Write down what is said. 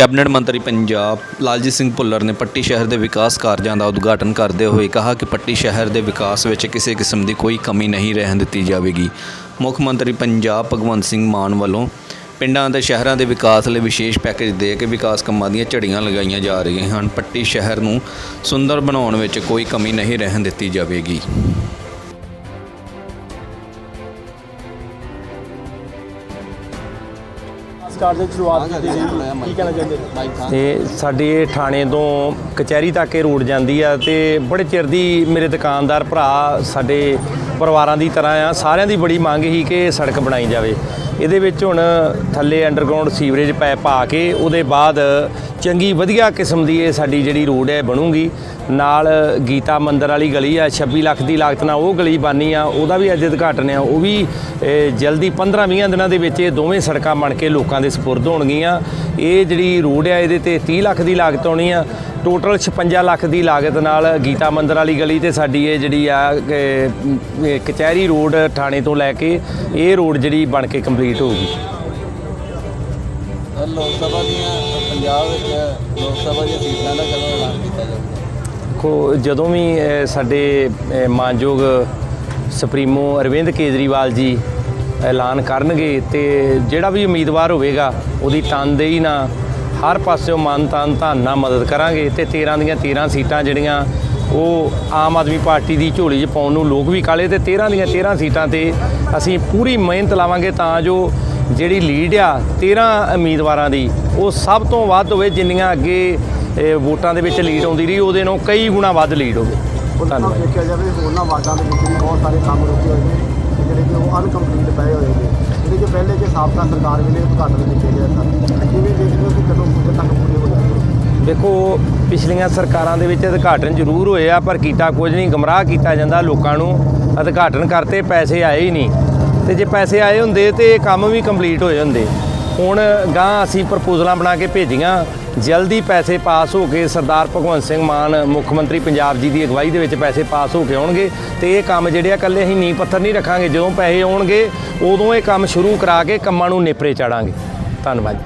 Cabinet ਮੰਤਰੀ ਪੰਜਾਬ ਲਾਲਜੀਤ ਸਿੰਘ ਭੁੱਲਰ ਨੇ ਪੱਟੀ ਸ਼ਹਿਰ ਦੇ ਵਿਕਾਸ ਕਾਰਜਾਂ ਦਾ ਉਦਘਾਟਨ ਕਰਦੇ ਹੋਏ ਕਿਹਾ ਕਿ ਪੱਟੀ ਸ਼ਹਿਰ ਦੇ ਵਿਕਾਸ ਵਿੱਚ ਕਿਸੇ ਕਿਸਮ ਦੀ ਕੋਈ ਕਮੀ ਨਹੀਂ ਰਹਿਣ ਦਿੱਤੀ ਜਾਵੇਗੀ। ਮੁੱਖ ਮੰਤਰੀ ਪੰਜਾਬ ਭਗਵੰਤ ਸਿੰਘ ਮਾਨ ਵੱਲੋਂ ਪਿੰਡਾਂ ਅਤੇ ਸ਼ਹਿਰਾਂ ਦੇ ਵਿਕਾਸ ਲਈ ਵਿਸ਼ੇਸ਼ ਪੈਕੇਜ ਦੇ ਕੇ ਵਿਕਾਸ ਕੰਮਾਂ ਦੀਆਂ ਝੜੀਆਂ ਲਗਾਈਆਂ ਜਾ ਰਹੀਆਂ ਹਨ। ਪੱਟੀ ਸ਼ਹਿਰ ਨੂੰ ਸੁੰਦਰ ਬਣਾਉਣ ਵਿੱਚ ਕੋਈ ਕਮੀ ਨਹੀਂ ਰਹਿਣ ਦਿੱਤੀ ਜਾਵੇਗੀ। ਸਟਾਰਟ ਦੀ ਸ਼ੁਰੂਆਤ ਕੀਤੀ ਗਈ ਕੀ ਕਹਿਣਾ ਚਾਹੁੰਦੇ? ਤੇ ਸਾਡੇ ਥਾਣੇ ਤੋਂ ਕਚਹਿਰੀ ਤੱਕ ਇਹ ਰੋਡ ਜਾਂਦੀ ਆ ਤੇ ਬੜੇ ਚਿਰ ਦੀ ਮੇਰੇ ਦੁਕਾਨਦਾਰ ਭਰਾ ਸਾਡੇ ਪਰਿਵਾਰਾਂ ਦੀ ਤਰ੍ਹਾਂ ਆ ਸਾਰਿਆਂ ਦੀ ਬੜੀ ਮੰਗ ਸੀ ਕਿ ਇਹ ਸੜਕ ਬਣਾਈ ਜਾਵੇ। ਇਹਦੇ ਵਿੱਚ ਹੁਣ ਥੱਲੇ ਅੰਡਰਗਰਾਉਂਡ ਸੀਵਰੇਜ ਪਾਈਪ ਪਾ ਕੇ ਉਹਦੇ ਬਾਅਦ ਚੰਗੀ ਵਧੀਆ ਕਿਸਮ ਦੀ ਇਹ ਸਾਡੀ ਜਿਹੜੀ ਰੋਡ ਹੈ ਬਣੂਗੀ। ਨਾਲ ਗੀਤਾ ਮੰਦਿਰ ਵਾਲੀ ਗਲੀ ਆ 26 ਲੱਖ ਦੀ ਲਾਗਤ ਨਾਲ ਉਹ ਗਲੀ ਬਾਨੀ ਆ ਉਹਦਾ ਵੀ ਅੱਜ ਉਦਘਾਟਨ ਆ ਉਹ ਵੀ ਇਹ, ਜਲਦੀ 15-20 ਦਿਨਾਂ ਦੇ ਵਿੱਚ ਇਹ ਦੋਵੇਂ ਸੜਕਾਂ ਬਣ ਕੇ ਲੋਕਾਂ ਦੇ ਸਪੁਰਦ ਹੋਣਗੀਆਂ। ਇਹ ਜਿਹੜੀ ਰੋਡ ਆ ਇਹਦੇ ਤੇ 30 ਲੱਖ ਦੀ ਲਾਗਤ ਆਉਣੀ ਆ। ਟੋਟਲ 56 ਲੱਖ ਦੀ ਲਾਗਤ ਨਾਲ ਗੀਤਾ ਮੰਦਿਰ ਵਾਲੀ ਗਲੀ ਤੇ ਸਾਡੀ ਇਹ ਜਿਹੜੀ ਆ ਕਚਹਿਰੀ ਰੋਡ ਥਾਣੇ ਤੋਂ ਲੈ ਕੇ ਇਹ ਰੋਡ ਜਿਹੜੀ ਬਣ ਕੇ ਕੰਪਲੀਟ ਹੋਊਗੀ। ਲੋਕ ਸਭਾ ਦੀਆਂ ਪੰਜਾਬ ਵਿੱਚ ਲੋਕ ਸਭਾ ਦੀਆਂ ਸੀਟਾਂ ਦਾ ਕਦੋਂ ਐਲਾਨ ਕੀਤਾ ਜਾਊਗਾ? ਦੇਖੋ ਜਦੋਂ ਵੀ ਸਾਡੇ ਮਾਨਯੋਗ ਸੁਪਰੀਮੋ ਅਰਵਿੰਦ ਕੇਜਰੀਵਾਲ ਜੀ ਐਲਾਨ ਕਰਨਗੇ ਤੇ ਜਿਹੜਾ ਵੀ ਉਮੀਦਵਾਰ ਹੋਵੇਗਾ ਉਹਦੀ ਤਨਦੇਹੀ ਨਾਲ ਹਰ ਪਾਸਿਓਂ ਮਨ ਤਨ ਧਨ ਨਾਲ ਮਦਦ ਕਰਾਂਗੇ ਤੇ 13 ਦੀਆਂ 13 ਸੀਟਾਂ ਜਿਹੜੀਆਂ ਉਹ ਆਮ ਆਦਮੀ ਪਾਰਟੀ ਦੀ ਝੋਲੀ 'ਚ ਪਾਉਣ ਨੂੰ ਲੋਕ ਵੀ ਕਾਲੇ ਤੇ 13 ਦੀਆਂ 13 ਸੀਟਾਂ ਤੇ ਅਸੀਂ ਪੂਰੀ ਮਿਹਨਤ ਲਾਵਾਂਗੇ ਤਾਂ ਜੋ ਜਿਹੜੀ ਲੀਡ ਆ 13 ਉਮੀਦਵਾਰਾਂ ਦੀ ਉਹ ਸਭ ਤੋਂ ਵੱਧ ਹੋਵੇ ਜਿੰਨੀਆਂ ਅੱਗੇ ਵੋਟਾਂ ਦੇ ਵਿੱਚ ਲੀਡ ਆਉਂਦੀ ਰਹੀ ਉਹਦੇ ਨਾਲੋਂ ਕਈ ਗੁਣਾ ਵੱਧ ਲੀਡ ਹੋਵੇ। ਧੰਨਵਾਦ। ਦੇਖਿਆ ਜਾਵੇ ਹੋਰਨਾਂ ਵਾਰਡਾਂ ਦੇ ਵਿੱਚ ਵੀ ਬਹੁਤ ਸਾਰੇ ਕੰਮ ਰੁਕੇ ਹੋਏ ਨੇ। ਜਿਹੜੇ ਕਿ ਉਹ ਅਨਕੰਪਲੀਟ ਪਏ ਹੋਏ ਨੇ ਜਿਹੜੇ ਕਿ ਪਹਿਲੇ ਕਿ ਸਾਬਕਾ ਸਰਕਾਰ ਵੇਲੇ ਉਦਘਾਟਨ ਕੀਤੇ ਗਏ ਸਨ। ਕਿਵੇਂ ਦੇਖਦੇ ਹੋ ਕਿ ਕਦੋਂ ਪੂਰੇ ਤੱਕ ਪੂਰੇ ਹੋ ਜਾਣਗੇ। ਦੇਖੋ, ਪਿਛਲੀਆਂ ਸਰਕਾਰਾਂ ਦੇ ਵਿੱਚ ਉਦਘਾਟਨ ਜ਼ਰੂਰ ਹੋਏ ਆ, ਪਰ ਕੀਤਾ ਕੁਝ ਨਹੀਂ, ਗਮਰਾਹ ਕੀਤਾ ਜਾਂਦਾ ਲੋਕਾਂ ਨੂੰ, ਉਦਘਾਟਨ ਕਰਤੇ, ਪੈਸੇ ਆਏ ਹੀ ਨਹੀਂ। ਤੇ ਜੇ ਪੈਸੇ ਆਏ ਹੁੰਦੇ ਤੇ ਇਹ ਕੰਮ ਵੀ ਕੰਪਲੀਟ ਹੋਏ ਹੁੰਦੇ। ਹੁਣ ਗਾਂ ਅਸੀਂ ਪ੍ਰਪੋਜ਼ਲਾਂ ਬਣਾ ਕੇ ਭੇਜੀਆਂ। ਜਲਦੀ ਪੈਸੇ ਪਾਸ ਹੋ ਕੇ ਸਰਦਾਰ ਭਗਵੰਤ ਸਿੰਘ ਮਾਨ, ਮੁੱਖ ਮੰਤਰੀ ਪੰਜਾਬ ਜੀ ਦੀ ਅਗਵਾਈ ਦੇ ਵਿੱਚ ਪੈਸੇ ਪਾਸ ਹੋ ਕੇ ਆਉਣਗੇ ਤੇ ਇਹ ਕੰਮ ਜਿਹੜੇ ਆ ਇਕੱਲੇ ਅਸੀਂ ਨੀਂਹ ਪੱਥਰ ਨਹੀਂ ਰੱਖਾਂਗੇ। ਜਦੋਂ ਪੈਸੇ ਆਉਣਗੇ, ਉਦੋਂ ਇਹ ਕੰਮ ਸ਼ੁਰੂ ਕਰਾ ਕੇ ਕੰਮਾਂ ਨੂੰ ਨੇਪਰੇ ਚਾੜਾਂਗੇ। ਧੰਨਵਾਦ